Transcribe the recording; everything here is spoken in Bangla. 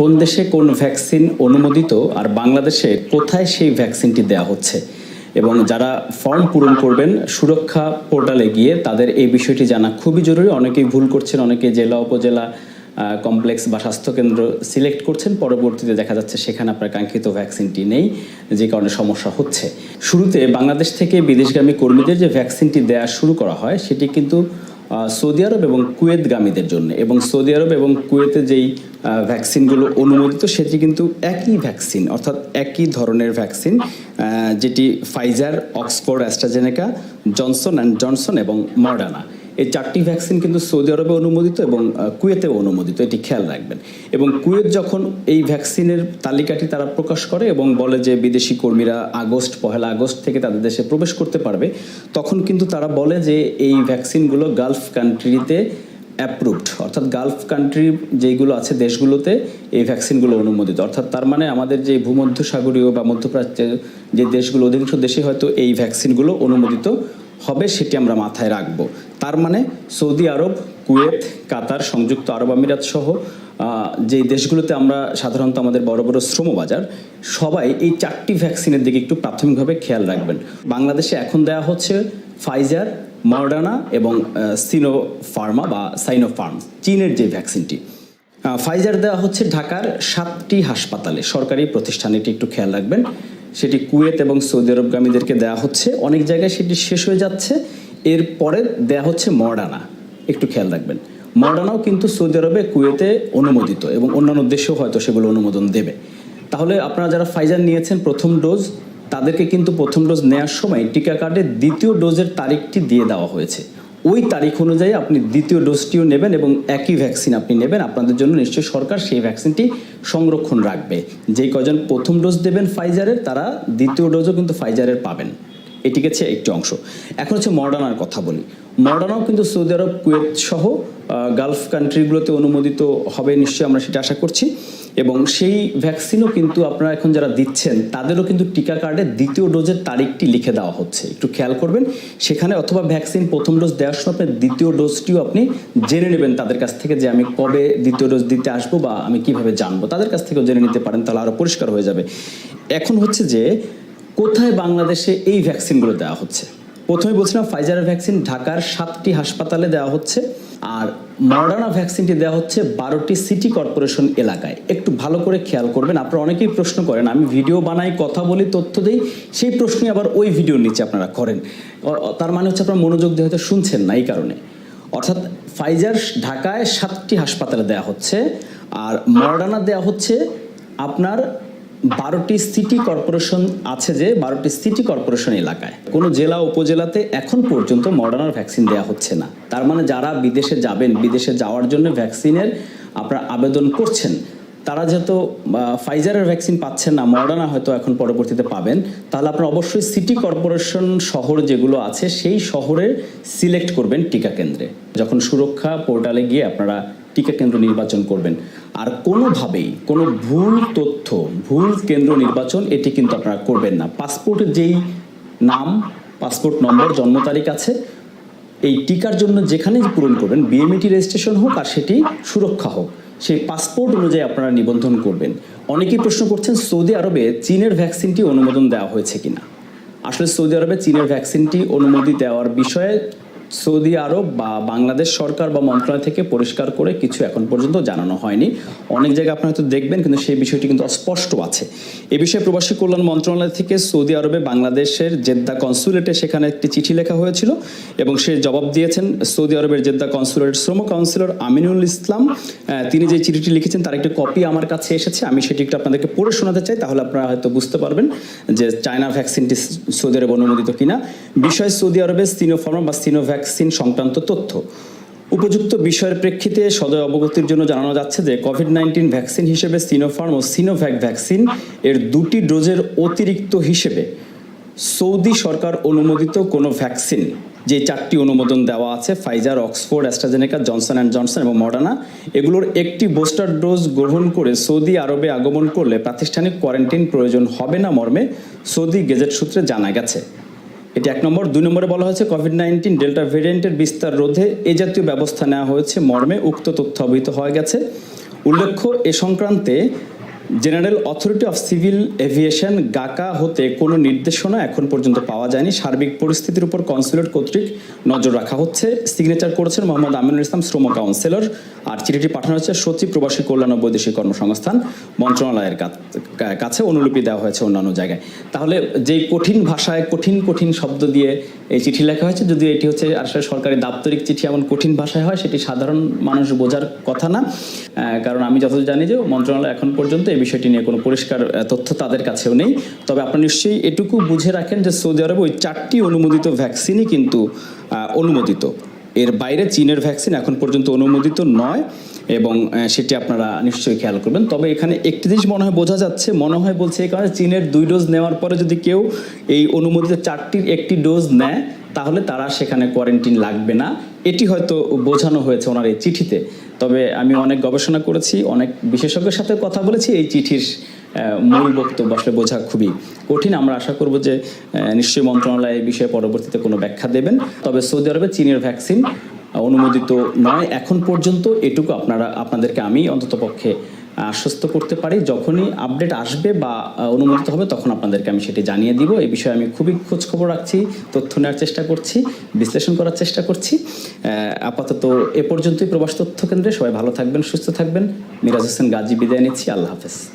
কোন দেশে কোন ভ্যাকসিন অনুমোদিত আর বাংলাদেশে কোথায় সেই ভ্যাকসিনটি দেওয়া হচ্ছে? এবং যারা ফর্ম পূরণ করবেন, সুরক্ষা পোর্টালে গিয়ে তাদের এই বিষয়টি জানা খুবই জরুরি। অনেকেই ভুল করছেন, অনেকে জেলা, উপজেলা কমপ্লেক্স বা স্বাস্থ্যকেন্দ্র সিলেক্ট করছেন। পরবর্তীতে দেখা যাচ্ছে সেখানে আপনার কাঙ্ক্ষিত ভ্যাকসিনটি নেই, যে কারণে সমস্যা হচ্ছে। শুরুতে বাংলাদেশ থেকে বিদেশগামী কর্মীদের যে ভ্যাকসিনটি দেওয়া শুরু করা হয়, সেটি কিন্তু সৌদি আরব এবং কুয়েতগামীদের জন্য। এবং সৌদি আরব এবং কুয়েতে যেই ভ্যাকসিনগুলো অনুমোদিত, সেটি কিন্তু একই ভ্যাকসিন, অর্থাৎ একই ধরনের ভ্যাকসিন যেটি Pfizer, Oxford, AstraZeneca, Johnson and Johnson এবং মডার্না এই চারটি ভ্যাকসিন কিন্তু সৌদি আরবে অনুমোদিত এবং কুয়েতেও অনুমোদিত, এটি খেয়াল রাখবেন। এবং কুয়েত যখন এই ভ্যাকসিনের তালিকাটি তারা প্রকাশ করে এবং বলে যে বিদেশি কর্মীরা আগস্ট, পহেলা আগস্ট থেকে তাদের দেশে প্রবেশ করতে পারবে, তখন কিন্তু তারা বলে যে এই ভ্যাকসিনগুলো গালফ কান্ট্রিতে অ্যাপ্রুভড অর্থাৎ গালফ কান্ট্রি যেগুলো আছে দেশগুলোতে এই ভ্যাকসিনগুলো অনুমোদিত। অর্থাৎ তার মানে আমাদের যে ভূমধ্যসাগরীয় বা মধ্যপ্রাচ্যের যে দেশগুলো, অধিকাংশ দেশে হয়তো এই ভ্যাকসিনগুলো অনুমোদিত হবে, সেটি আমরা মাথায় রাখব। তার মানে সৌদি আরব, কুয়েত, কাতার, সংযুক্ত আরব আমিরাত সহ যে দেশগুলোতে আমরা সাধারণত আমাদের বড় বড় শ্রম বাজার সবাই এই চারটি ভ্যাকসিনের দিকে একটু প্রাথমিকভাবে খেয়াল রাখবেন। বাংলাদেশে এখন দেওয়া হচ্ছে ফাইজার মর্ডানা এবং সিনো ফার্মা বা সাইনো ফার্ম চীনের যে ভ্যাকসিনটি ফাইজার দেওয়া হচ্ছে ঢাকার সাতটি হাসপাতালে। সরকারি প্রতিষ্ঠানে এটি একটু খেয়াল রাখবেন। সেটি কুয়েত এবং সৌদি আরবগামীদেরকে দেওয়া হচ্ছে। অনেক জায়গায় সেটি শেষ হয়ে যাচ্ছে। এরপরে দেওয়া হচ্ছে মর্ডানা একটু খেয়াল রাখবেন। মর্ডানাও কিন্তু সৌদি আরবে, কুয়েতে অনুমোদিত এবং অন্যান্য দেশেও হয়তো সেগুলো অনুমোদন দেবে। তাহলে আপনারা যারা ফাইজার নিয়েছেন প্রথম ডোজ, তাদেরকে কিন্তু প্রথম ডোজ নেওয়ার সময় টিকা কার্ডে দ্বিতীয় ডোজের তারিখটি দিয়ে দেওয়া হয়েছে। ওই তারিখ অনুযায়ী আপনি দ্বিতীয় ডোজটিও নেবেন এবং একই ভ্যাকসিন আপনি নেবেন। আপনাদের জন্য নিশ্চয়ই সরকার সেই ভ্যাকসিনটি সংরক্ষণ রাখবে। যেই কজন প্রথম ডোজ দেবেন ফাইজারের, তারা দ্বিতীয় ডোজও কিন্তু ফাইজারের পাবেন। এটি গেছে একটি অংশ। এখন হচ্ছে মডার্নার কথা বলি। মডার্নাও কিন্তু সৌদি আরব, কুয়েত সহ গালফ কান্ট্রিগুলোতে অনুমোদিত হবে নিশ্চয়ই আমরা সেটা আশা করছি। এবং সেই ভ্যাকসিনও কিন্তু আপনারা এখন যারা দিচ্ছেন, তাদেরও কিন্তু টিকা কার্ডে দ্বিতীয় ডোজের তারিখটি লিখে দেওয়া হচ্ছে। একটু খেয়াল করবেন, সেখানে অথবা ভ্যাকসিন প্রথম ডোজ দেওয়ার সময় আপনি দ্বিতীয় ডোজটিও আপনি জেনে নেবেন তাদের কাছ থেকে যে আমি কবে দ্বিতীয় ডোজ দিতে আসব বা আমি কীভাবে জানব। তাদের কাছ থেকেও জেনে নিতে পারেন, তাহলে আরও পরিষ্কার হয়ে যাবে। এখন হচ্ছে যে কোথায় বাংলাদেশে এই ভ্যাকসিনগুলো দেওয়া হচ্ছে? প্রথমে বলছিলাম ফাইজার ভ্যাকসিন, ঢাকার সাতটি হাসপাতালে দেওয়া হচ্ছে, আর মডার্না ভ্যাকসিনটি দেওয়া হচ্ছে বারোটি সিটি কর্পোরেশন এলাকায়। একটু ভালো করে খেয়াল করবেন, আপনারা অনেকেই প্রশ্ন করেন, আমি ভিডিও বানাই, কথা বলি, তথ্য দিই, সেই প্রশ্নই আবার ওই ভিডিওর নিচে আপনারা করেন। তার মানে হচ্ছে আপনারা মনোযোগ দিয়ে হয়তো শুনছেন না এই কারণে। অর্থাৎ ফাইজার ঢাকায় সাতটি হাসপাতালে দেওয়া হচ্ছে, আর মডার্না দেওয়া হচ্ছে আপনার বারোটি সিটি কর্পোরেশন আছে যে বারোটি সিটি কর্পোরেশন এলাকায়। কোনো জেলা, উপজেলাতে এখন পর্যন্ত মডার্নার ভ্যাকসিন দেওয়া হচ্ছে না। তার মানে যারা বিদেশে যাবেন, বিদেশে যাওয়ার জন্য ভ্যাকসিনের আপনারা আবেদন করছেন, তারা যেহেতু ফাইজারের ভ্যাকসিন পাচ্ছেন না, মডার্না হয়তো এখন পরবর্তীতে পাবেন, তাহলে আপনারা অবশ্যই সিটি কর্পোরেশন শহর যেগুলো আছে, সেই শহরে সিলেক্ট করবেন টিকা কেন্দ্রে। যখন সুরক্ষা পোর্টালে গিয়ে আপনারা টিকা কেন্দ্র নির্বাচন করবেন। আর কোনোভাবেই কোনো ভুল তথ্য, ভুল কেন্দ্র নির্বাচন এটি কিন্তু আপনারা করবেন না। পাসপোর্টের যেই নাম, পাসপোর্ট নম্বর, জন্ম তারিখ আছে, এই টিকার জন্য যেখানেই পূরণ করবেন বিএমইটি রেজিস্ট্রেশন হোক আর সেটি সুরক্ষা হোক, সেই পাসপোর্ট অনুযায়ী আপনারা নিবন্ধন করবেন। অনেকেই প্রশ্ন করছেন, সৌদি আরবে চীনের ভ্যাকসিনটি অনুমোদন দেওয়া হয়েছে কিনা? আসলে সৌদি আরবে চীনের ভ্যাকসিনটি অনুমতি দেওয়ার বিষয়ে সৌদি আরব বা বাংলাদেশ সরকার বা মন্ত্রণালয় থেকে পরিষ্কার করে কিছু এখন পর্যন্ত জানানো হয়নি। অনেক জায়গায় আপনারা হয়তো দেখবেন, কিন্তু সেই বিষয়টি কিন্তু অস্পষ্ট আছে। এ বিষয়ে প্রবাসী কল্যাণ মন্ত্রণালয় থেকে সৌদি আরবে বাংলাদেশের জেদ্দা কনসুলেটে সেখানে একটি চিঠি লেখা হয়েছিল এবং সে জবাব দিয়েছেন, সৌদি আরবের জেদ্দা কনসুলেটের শ্রম কাউন্সিলর আমিনুল ইসলাম তিনি যে চিঠিটি লিখেছেন তার একটি কপি আমার কাছে এসেছে। আমি সেটি একটু আপনাদেরকে পড়ে শোনাতে চাই, তাহলে আপনারা হয়তো বুঝতে পারবেন যে চায়না ভ্যাকসিনটি সৌদি আরব অনুমোদিত কিনা। বিষয় সৌদি আরবের সিনোফার্মা বা সিনো ভ্যাকসিন সংক্রান্ত তথ্য। উপযুক্ত বিষয়ের প্রেক্ষিতে সদয় অবগতির জন্য জানানো যাচ্ছে যে কোভিড নাইন্টিন ভ্যাকসিন হিসেবে সিনোফার্ম ও সিনোভ্যাক ভ্যাকসিন এর দুটি ডোজের অতিরিক্ত হিসেবে সৌদি সরকার অনুমোদিত কোনো ভ্যাকসিন। যে চারটি অনুমোদন দেওয়া আছে Pfizer Oxford AstraZeneca Johnson and Johnson এবং মডার্না এগুলোর একটি বুস্টার ডোজ গ্রহণ করে সৌদি আরবে আগমন করলে প্রাতিষ্ঠানিক কোয়ারেন্টাইন প্রয়োজন হবে না মর্মে সৌদি গেজেট সূত্রে জানা গেছে। এটি এক নম্বর। দুই নম্বরে বলা হয়েছে কোভিড নাইন্টিন ডেল্টা ভেরিয়েন্টের বিস্তার রোধে এ জাতীয় ব্যবস্থা নেওয়া হয়েছে। মর্মে উক্ত তথ্য অবহিত হয়ে গেছে। উল্লেখ্য, এ সংক্রান্তে general authority of civil aviation GACA হতে কোনো নির্দেশনা এখন পর্যন্ত পাওয়া যায়নি। সার্বিক পরিস্থিতির উপর কনসুলেট কর্তৃক নজর রাখা হচ্ছে। সিগনেচার করেছেন মোহাম্মদ আমিনুল ইসলাম, শ্রম কাউন্সিলর। আর চিঠিটি পাঠানো হচ্ছে সচিব প্রবাসী কল্যাণ ও বৈদেশিক কর্মসংস্থান মন্ত্রণালয়ের কাছ- অনুলিপি দেওয়া হয়েছে অন্যান্য জায়গায়। তাহলে যেই কঠিন ভাষায় কঠিন কঠিন শব্দ দিয়ে এই চিঠি লেখা হয়েছে যদিও এটি হচ্ছে আসলে সরকারি দাপ্তরিক চিঠি এমন কঠিন ভাষায় হয়, সেটি সাধারণ মানুষ বোঝার কথা না। কারণ আমি যতদূর জানি যে মন্ত্রণালয় এখন পর্যন্ত এই বিষয়টি নিয়ে কোনো পরিষ্কার তথ্য তাদের কাছেও নেই। তবে আপনারা নিশ্চয়ই এটুকু বুঝে রাখেন যে সৌদি আরব ওই চারটি অনুমোদিত ভ্যাকসিনই কিন্তু অনুমোদিত। এর বাইরে চীনের ভ্যাকসিন এখন পর্যন্ত অনুমোদিত নয়। এবং সেটি আপনারা নিশ্চয়ই খেয়াল করবেন। তবে এখানে একটি জিনিস মনে হয় বোঝা যাচ্ছে, মনে হয় বলছে এই কারণে চীনের দুই ডোজ নেওয়ার পরে যদি কেউ এই অনুমোদিত চারটির একটি ডোজ নেয়, তাহলে তারা সেখানে কোয়ারেন্টিন লাগবে না। এটি হয়তো বোঝানো হয়েছে ওনার এই চিঠিতে। তবে আমি অনেক গবেষণা করেছি, অনেক বিশেষজ্ঞের সাথে কথা বলেছি, এই চিঠির মূল বক্তব্য আসলে বোঝা খুবই কঠিন। আমরা আশা করব যে নিশ্চয়ই মন্ত্রণালয় এই বিষয়ে পরবর্তীতে কোনো ব্যাখ্যা দেবেন। তবে সৌদি আরবে চীনের ভ্যাকসিন অনুমোদিত নয়। এখন পর্যন্ত এটুকু আপনারা, আপনাদেরকে আমি অন্ততপক্ষে আশ্বস্ত করতে পারি। যখনই আপডেট আসবে বা অনুমোদিত হবে, তখন আপনাদেরকে আমি সেটি জানিয়ে দিব। এ বিষয়ে আমি খুবই খোঁজখবর রাখছি, তথ্য নেওয়ার চেষ্টা করছি, বিশ্লেষণ করার চেষ্টা করছি। আপাতত এ পর্যন্তই প্রবাস তথ্য কেন্দ্রে। সবাই ভালো থাকবেন, সুস্থ থাকবেন। মিরাজ হোসেন গাজী বিদায় নিচ্ছি। আল্লাহ হাফেজ।